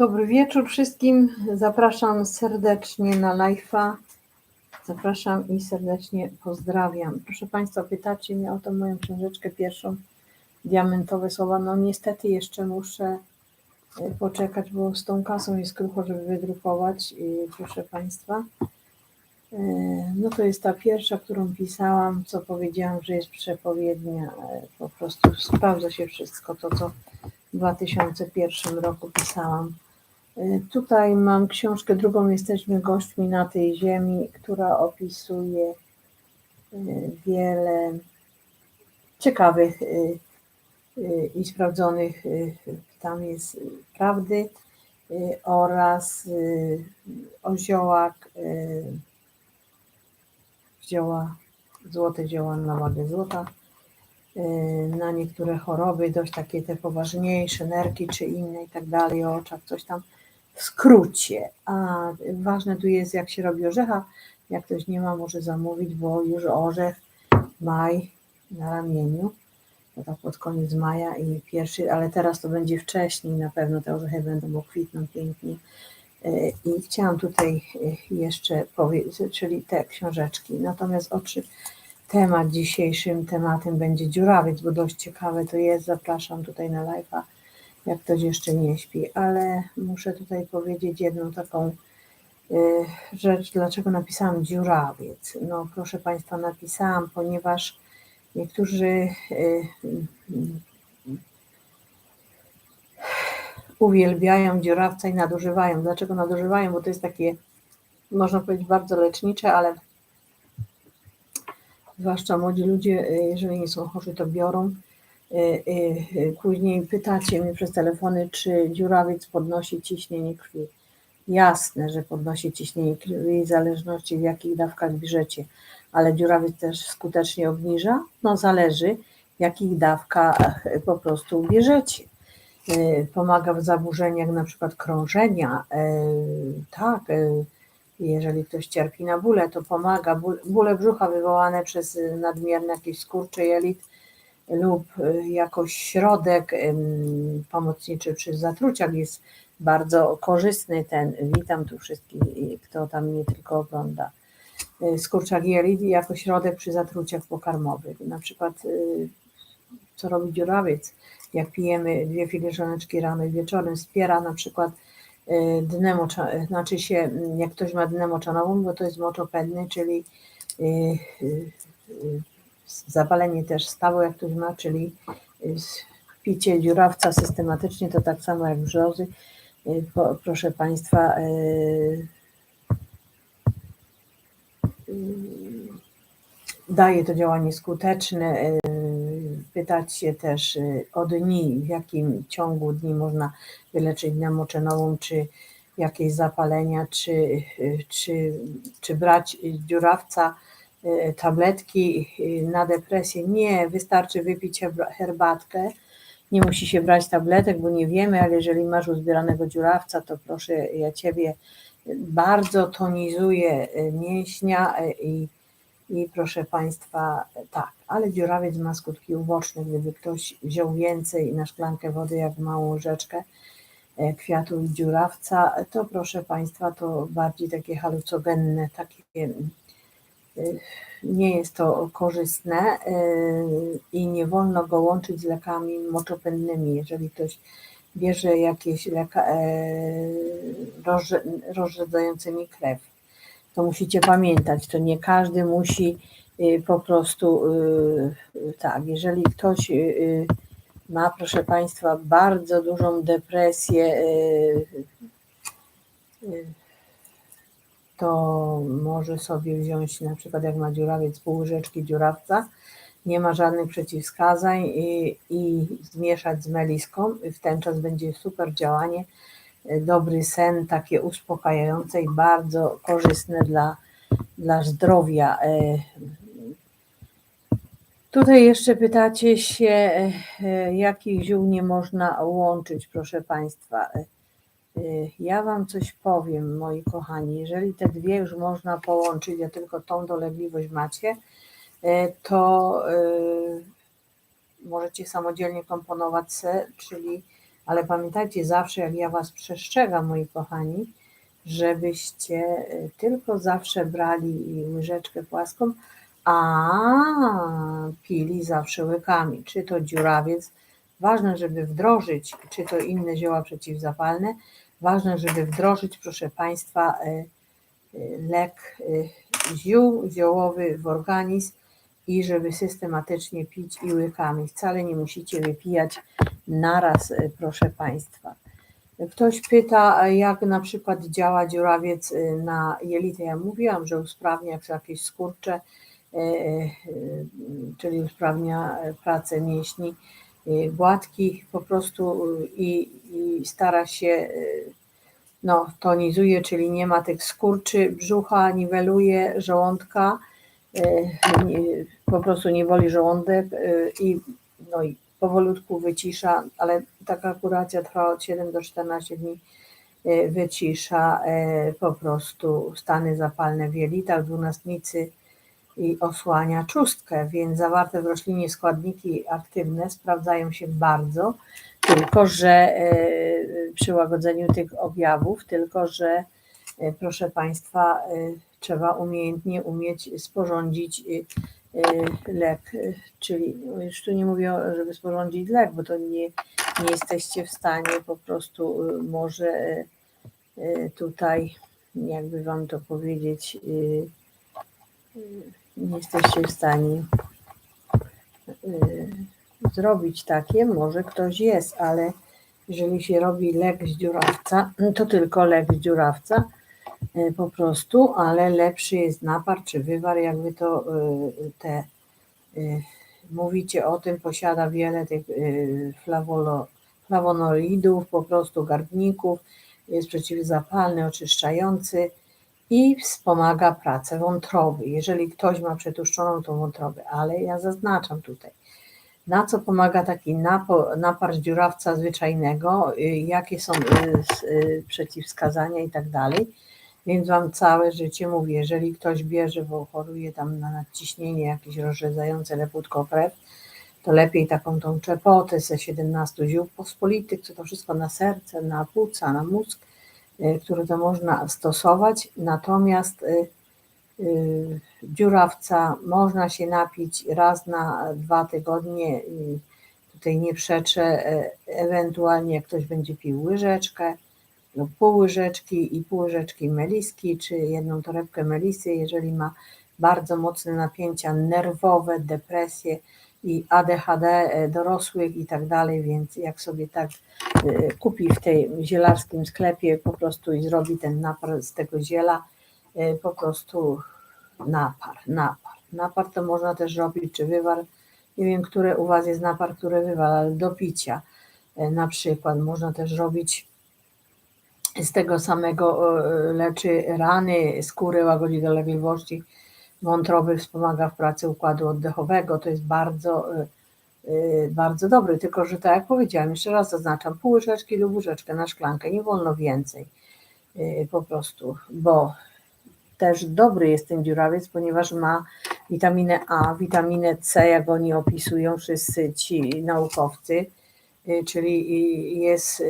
Dobry wieczór wszystkim. Zapraszam serdecznie na live'a. Zapraszam i serdecznie pozdrawiam. Proszę Państwa, pytacie mnie o tą moją książeczkę pierwszą, Diamentowe Słowa. No niestety jeszcze muszę e, poczekać, bo z tą kasą jest krucho, żeby wydrukować. I proszę Państwa, e, no to jest ta pierwsza, którą pisałam, co powiedziałam, że jest przepowiednia. E, Po prostu sprawdza się wszystko to, co w 2001 roku pisałam. Y, Tutaj mam książkę drugą, Jesteśmy gośćmi na tej ziemi, która opisuje y, wiele ciekawych y, i sprawdzonych, tam jest prawdy oraz o ziołach, zioła, złote zioła na wagę złota, na niektóre choroby, dość takie te poważniejsze, nerki czy inne i tak dalej, o oczach, coś tam w skrócie. A ważne tu jest, jak się robi orzecha. Jak ktoś nie ma, może zamówić, bo już orzech maj na ramieniu. To tak pod koniec maja i pierwszy, ale teraz to będzie wcześniej, na pewno te orzechy będą, bo kwitną pięknie. Y, I chciałam tutaj y, jeszcze powiedzieć, czyli te książeczki. Natomiast oczy, temat dzisiejszym tematem będzie dziurawiec, bo dość ciekawe to jest. Zapraszam tutaj na live'a jak ktoś jeszcze nie śpi, ale muszę tutaj powiedzieć jedną taką y, rzecz, dlaczego napisałam dziurawiec. No proszę Państwa, napisałam, ponieważ niektórzy y, y, uwielbiają dziurawca i nadużywają. Dlaczego nadużywają? Bo to jest takie, można powiedzieć, bardzo lecznicze, ale zwłaszcza młodzi ludzie, jeżeli nie są chorzy, to biorą. Y, y, y, Później pytacie mnie przez telefony, czy dziurawiec podnosi ciśnienie krwi. Jasne, że podnosi ciśnienie krwi w zależności w jakich dawkach bierzecie, ale dziurawiec też skutecznie obniża? No zależy w jakich dawkach po prostu bierzecie. Pomaga w zaburzeniach na przykład krążenia, tak, jeżeli ktoś cierpi na bóle, to pomaga. Ból- Bóle brzucha wywołane przez nadmierne jakieś skurcze jelit lub y, jakoś środek pomocniczy przy zatruciach jest bardzo korzystny ten. Witam tu wszystkich, kto tam nie tylko ogląda. Y, Skurczak jelit jako środek przy zatruciach pokarmowych. Na przykład y, co robi dziurawiec, jak pijemy dwie filiżaneczki rano i wieczorem, wspiera na przykład dnę znaczy się, jak ktoś ma dnę moczanową, bo to jest moczopędny, czyli zapalenie też stawu, jak ma, czyli y, picie dziurawca systematycznie, to tak samo jak brzozy. Y, proszę Państwa, y, daje to działanie skuteczne. Pytać się też o dni, w jakim ciągu dni można wyleczyć namoczenową, czy jakieś zapalenia, czy, czy, czy brać dziurawca, tabletki y, na depresję. Nie, wystarczy wypić herba- herbatkę. Nie musi się brać tabletek, bo nie wiemy, ale jeżeli masz uzbieranego dziurawca, to proszę ja Ciebie, bardzo tonizuje y, mięśnia y, i i proszę Państwa, tak, ale dziurawiec ma skutki uboczne. Gdyby ktoś wziął więcej na szklankę wody, jak małą łyżeczkę kwiatu dziurawca, to proszę Państwa, to bardziej takie halucogenne, takie y, nie jest to korzystne y, i nie wolno go łączyć z lekami moczopędnymi. Jeżeli ktoś bierze jakieś leka e, rozrze- rozrzedzającymi krew, to musicie pamiętać, to nie każdy musi y, po prostu y, tak, jeżeli ktoś ma, proszę Państwa, bardzo dużą depresję, to może sobie wziąć na przykład jak ma dziurawiec pół łyżeczki dziurawca, nie ma żadnych przeciwwskazań i, i zmieszać z meliską. W ten czas będzie super działanie dobry sen, takie uspokajające i bardzo korzystne dla, dla zdrowia. E, Tutaj jeszcze pytacie się, e, jakich ziół nie można łączyć, proszę Państwa. E, Ja Wam coś powiem, moi kochani. Jeżeli te dwie już można połączyć, a tylko tą dolegliwość macie, e, to e, możecie samodzielnie komponować se, czyli ale pamiętajcie zawsze, jak ja Was przestrzegam, moi kochani, żebyście tylko zawsze brali łyżeczkę płaską, a pili zawsze łykami. Czy to dziurawiec, ważne, żeby wdrożyć, czy to inne zioła przeciwzapalne, ważne, żeby wdrożyć, proszę Państwa, e, e, lek ziół ziołowy w organizm i żeby systematycznie pić i łykami. Wcale nie musicie wypijać naraz, proszę Państwa. Ktoś pyta, jak na przykład działa dziurawiec na jelita. Ja mówiłam, że usprawnia jakieś skurcze, czyli usprawnia pracę mięśni gładkich po prostu i, i stara się, no, tonizuje, czyli nie ma tych skurczy brzucha, niweluje żołądka, po prostu nie boli żołądek i, no, i powolutku wycisza, ale taka kuracja trwa od 7 do 14 dni, wycisza po prostu stany zapalne w jelitach, dwunastnicy i osłania czustkę, więc zawarte w roślinie składniki aktywne sprawdzają się bardzo, tylko że e, przy łagodzeniu tych objawów, tylko że proszę Państwa, trzeba umiejętnie umieć sporządzić lek, czyli już tu nie mówię, żeby sporządzić lek, bo to nie, nie jesteście w stanie po prostu może tutaj, jakby Wam to powiedzieć, nie jesteście w stanie zrobić takie, może ktoś jest, ale jeżeli się robi lek z dziurawca, to tylko lek z dziurawca, E, po prostu, ale lepszy jest napar czy wywar, jakby to e, te mówicie o tym, posiada wiele tych flawolo, flawonolidów, po prostu garbników, jest przeciwzapalny, oczyszczający i wspomaga pracę wątroby. Jeżeli ktoś ma przetłuszczoną tą wątrobę, ale ja zaznaczam tutaj, na co pomaga taki napar dziurawca zwyczajnego, jakie są przeciwwskazania i tak dalej więc Wam całe życie mówię, jeżeli ktoś bierze, bo choruje tam na nadciśnienie jakieś rozrzedzające leputko krew, to lepiej taką tą czepotę ze 17 ziół pospolitych, co to wszystko na serce, na płuca, na mózg, y, które to można stosować. Natomiast y, y, dziurawca można się napić raz na dwa tygodnie. Tutaj nie przeczę, e, ewentualnie jak ktoś będzie pił łyżeczkę, lub no, pół łyżeczki i pół łyżeczki meliski, czy jedną torebkę melisy, jeżeli ma bardzo mocne napięcia nerwowe, depresje i ADHD e, dorosłych i tak dalej, więc jak sobie tak e, kupi w tej zielarskim sklepie po prostu i zrobi ten napar z tego ziela, e, po prostu napar, napar. Napar to można też robić, czy wywar, nie wiem, które u Was jest napar, które wywar, ale do picia na przykład. Można też robić z tego samego leczy rany, skóry, łagodzi dolegliwości wątroby, wspomaga w pracy układu oddechowego. To jest bardzo, e, e, bardzo dobry, tylko że tak jak powiedziałam, jeszcze raz zaznaczam, pół łyżeczki lub łyżeczkę na szklankę, nie wolno więcej po prostu, bo też dobry jest ten dziurawiec, ponieważ ma witaminę A, witaminę C, jak oni opisują wszyscy ci naukowcy, czyli jest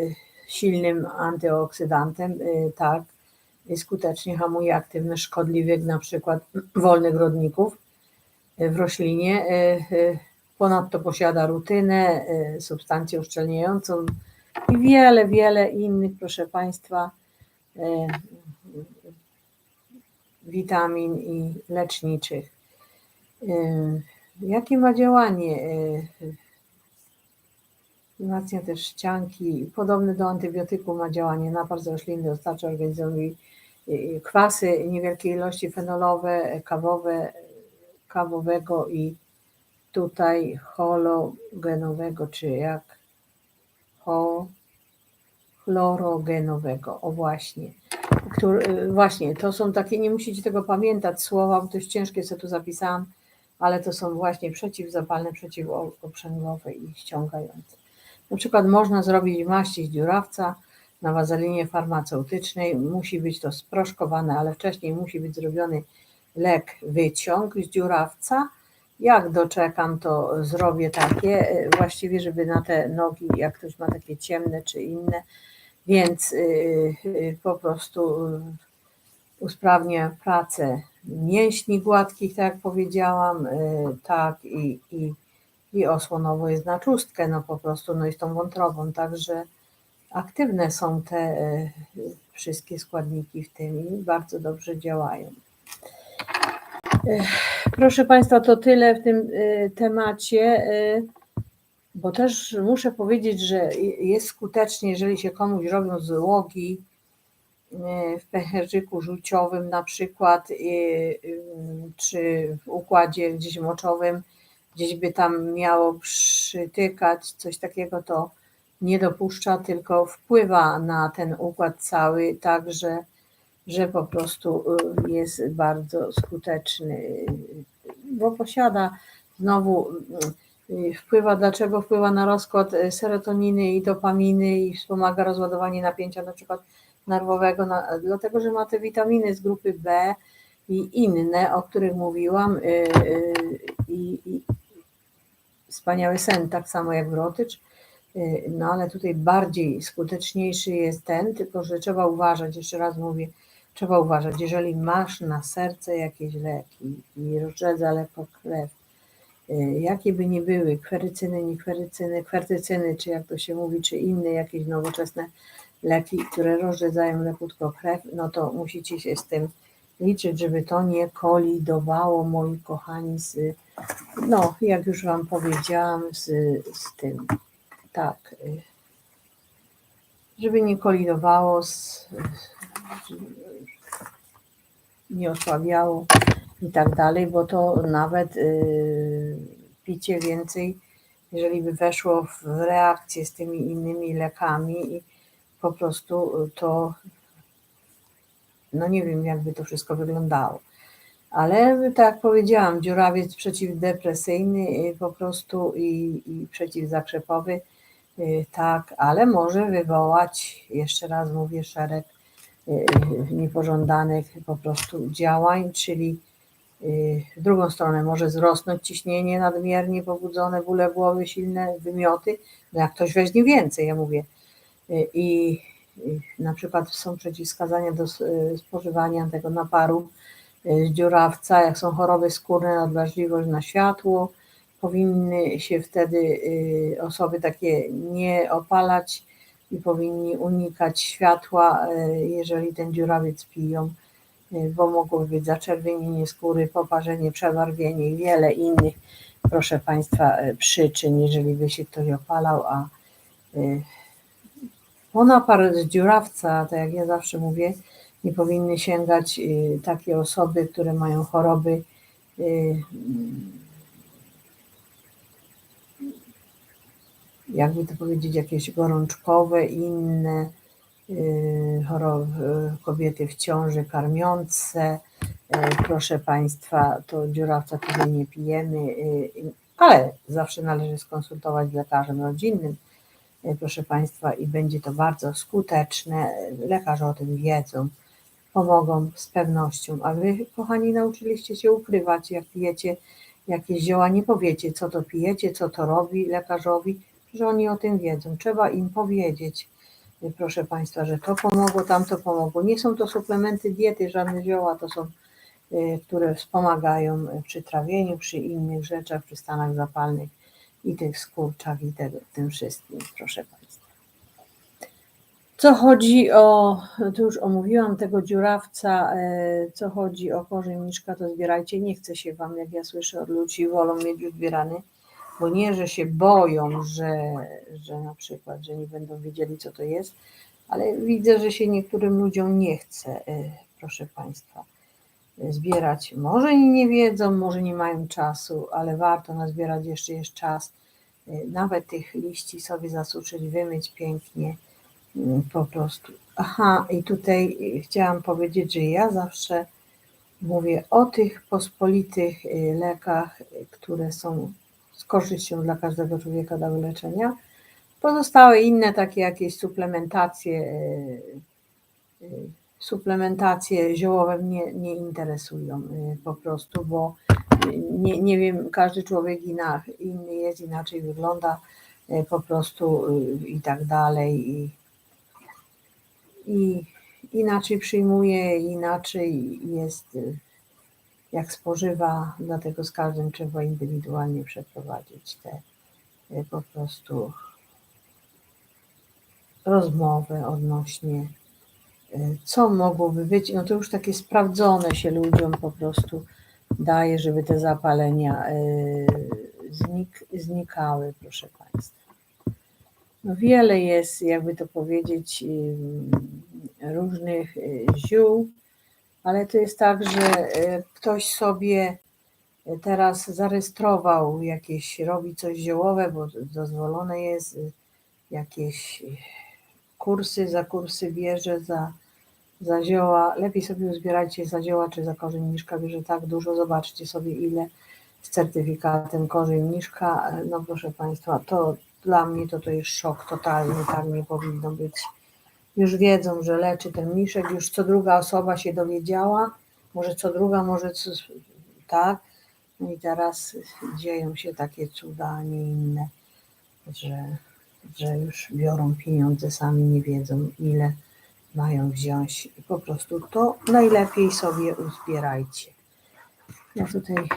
silnym antyoksydantem, y, tak, skutecznie hamuje aktywność szkodliwych, na przykład wolnych rodników y, w roślinie. Y, ponadto posiada rutynę, substancję uszczelniającą i wiele, wiele innych, proszę Państwa, witamin i leczniczych. Jakie ma działanie Wzmacnia też ścianki. Podobny do antybiotyku ma działanie napar z rośliny, dostarcza organizmowi kwasy niewielkiej ilości fenolowe, kawowe, kawowego i tutaj hologenowego, czy jak ho, chlorogenowego. O właśnie. Który, y, właśnie, to są takie, nie musicie tego pamiętać słowa, jest ciężkie, co tu zapisałam, ale to są właśnie przeciwzapalne, przeciwoprzęglowe i ściągające. Na przykład można zrobić maści z dziurawca na wazelinie farmaceutycznej. Musi być to sproszkowane, ale wcześniej musi być zrobiony lek wyciąg z dziurawca. Jak doczekam, to zrobię takie, e, właściwie, żeby na te nogi, jak ktoś ma takie ciemne czy inne, więc y, y, po prostu y, usprawnia pracę mięśni gładkich, tak jak powiedziałam, tak i, i, i osłonowo jest na czustkę, no po prostu, no i z tą wątrobą, także aktywne są te wszystkie składniki w tym i bardzo dobrze działają. Proszę Państwa, to tyle w tym temacie, bo też muszę powiedzieć, że jest skutecznie, jeżeli się komuś robią złogi w pęcherzyku żółciowym na przykład, czy w układzie gdzieś moczowym, gdzieś by tam miało przytykać, coś takiego, to nie dopuszcza, tylko wpływa na ten układ cały, tak że, po prostu y, jest bardzo skuteczny, bo posiada znowu y, wpływa, dlaczego wpływa na rozkład serotoniny i dopaminy i wspomaga rozładowanie napięcia na przykład nerwowego, na, dlatego że ma te witaminy z grupy B i inne, o których mówiłam y, i, i wspaniały sen, tak samo jak wrotycz, Y, no ale tutaj bardziej skuteczniejszy jest ten, tylko że trzeba uważać, jeszcze raz mówię, trzeba uważać, jeżeli masz na serce jakieś leki i rozrzedza lekko krew, y, jakie by nie były, kwerycyny, niekwerycyny, kwertycyny, czy jak to się mówi, czy inne jakieś nowoczesne leki, które rozrzedzają lekutko krew, no to musicie się z tym liczyć, żeby to nie kolidowało, moi kochani, z, no, jak już Wam powiedziałam, z, z tym tak, żeby nie kolidowało, z, nie osłabiało i tak dalej, bo to nawet y, picie więcej, jeżeli by weszło w reakcję z tymi innymi lekami i po prostu to, no nie wiem, jakby to wszystko wyglądało. Ale tak jak powiedziałam, dziurawiec przeciwdepresyjny y, po prostu i, i przeciwzakrzepowy tak, ale może wywołać, jeszcze raz mówię, szereg y, niepożądanych po prostu działań, czyli y, w drugą stronę może wzrosnąć ciśnienie nadmiernie pobudzone, bóle głowy, silne wymioty, no jak ktoś weźmie więcej, ja mówię. I na przykład są przeciwwskazania do spożywania tego naparu z dziurawca, jak są choroby skórne, nadwrażliwość na światło, powinny się wtedy y, osoby takie nie opalać i powinni unikać światła, y, jeżeli ten dziurawiec piją, y, bo mogło być zaczerwienienie skóry, poparzenie, przebarwienie i wiele innych, proszę Państwa, przyczyn, jeżeli by się ktoś opalał, a po napar z dziurawca, tak jak ja zawsze mówię, nie powinny sięgać takie osoby, które mają choroby jakby to powiedzieć, jakieś gorączkowe, inne y, choroby, kobiety w ciąży, karmiące. Y, proszę Państwa, to dziurawca tutaj nie pijemy, y, ale zawsze należy skonsultować z lekarzem rodzinnym, proszę Państwa, i będzie to bardzo skuteczne. Lekarze o tym wiedzą, pomogą z pewnością, a Wy, kochani, nauczyliście się ukrywać, jak pijecie jakieś zioła, nie powiecie, co to pijecie, co to robi lekarzowi, że oni o tym wiedzą. Trzeba im powiedzieć, proszę Państwa, że to pomogło, tamto pomogło. Nie są to suplementy diety, żadne zioła, to są, y, które wspomagają przy trawieniu, przy innych rzeczach, przy stanach zapalnych i tych skurczach i tego, tym wszystkim, proszę Państwa. Co chodzi o, tu już omówiłam tego dziurawca, y, co chodzi o korzeń miszka, to zbierajcie. Nie chce się Wam, jak ja słyszę od ludzi, wolą mieć już zbierany bo nie, że się boją, że, że na przykład, że nie będą wiedzieli, co to jest, ale widzę, że się niektórym ludziom nie chce, e, proszę Państwa, zbierać. Może nie wiedzą, może nie mają czasu, ale warto nazbierać jeszcze jest czas. E, nawet tych liści sobie zasuszyć, wymyć pięknie, mm, po prostu. Aha, i tutaj chciałam powiedzieć, że ja zawsze mówię o tych pospolitych e, lekach, które są z korzyścią dla każdego człowieka do wyleczenia. Pozostałe inne takie jakieś suplementacje, e, e, suplementacje ziołowe mnie nie interesują y, po prostu, bo y, nie, nie wiem, każdy człowiek inny jest, inaczej wygląda y, po prostu y, i tak dalej. I, i inaczej przyjmuje, inaczej jest, y, jak spożywa, dlatego z każdym trzeba indywidualnie przeprowadzić te y, po prostu rozmowę odnośnie y, co mogłoby być, no to już takie sprawdzone się ludziom po prostu daje, żeby te zapalenia y, znik, znikały, proszę Państwa. No wiele jest, jakby to powiedzieć, różnych ziół, ale to jest tak, że y, ktoś sobie teraz zarejestrował jakieś, robi coś ziołowe, bo dozwolone jest y, jakieś kursy, za kursy bierze, za, za zioła. Lepiej sobie uzbierajcie za zioła czy za korzeń mniszka, bierze tak dużo, zobaczcie sobie ile z certyfikatem korzeń mniszka. No proszę Państwa, to dla mnie to, to jest szok totalny, tak nie powinno być. Już wiedzą, że leczy ten mniszek, już co druga osoba się dowiedziała, może co druga, może co, tak. No i teraz dzieją się takie cuda, a nie inne, że, że już biorą pieniądze, sami nie wiedzą ile mają wziąć i po prostu to najlepiej sobie uzbierajcie. Ja tutaj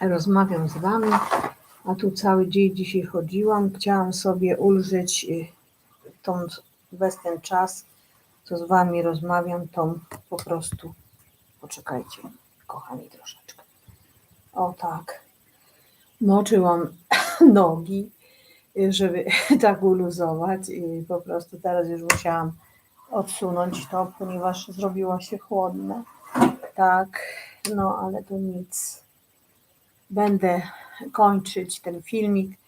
rozmawiam z Wami, a tu cały dzień dzisiaj chodziłam. Chciałam sobie ulżyć y, tą, bez ten czas, co z Wami rozmawiam, tą po prostu, poczekajcie, kochani, troszeczkę. O tak, moczyłam nogi, żeby tak uluzować i po prostu teraz już musiałam odsunąć to, ponieważ zrobiło się chłodne. Tak, no ale to nic. Będę kończyć ten filmik.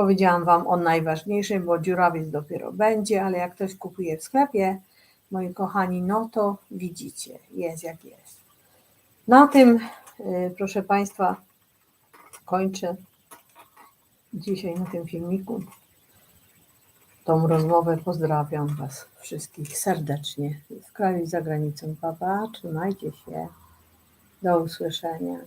Powiedziałam Wam o najważniejszym, bo dziurawiec dopiero będzie, ale jak ktoś kupuje w sklepie, moi kochani, no to widzicie, jest jak jest. Na tym, y, proszę Państwa, kończę dzisiaj na tym filmiku tą rozmowę. Pozdrawiam Was wszystkich serdecznie w kraju i za granicą. Papa, trzymajcie się. Do usłyszenia.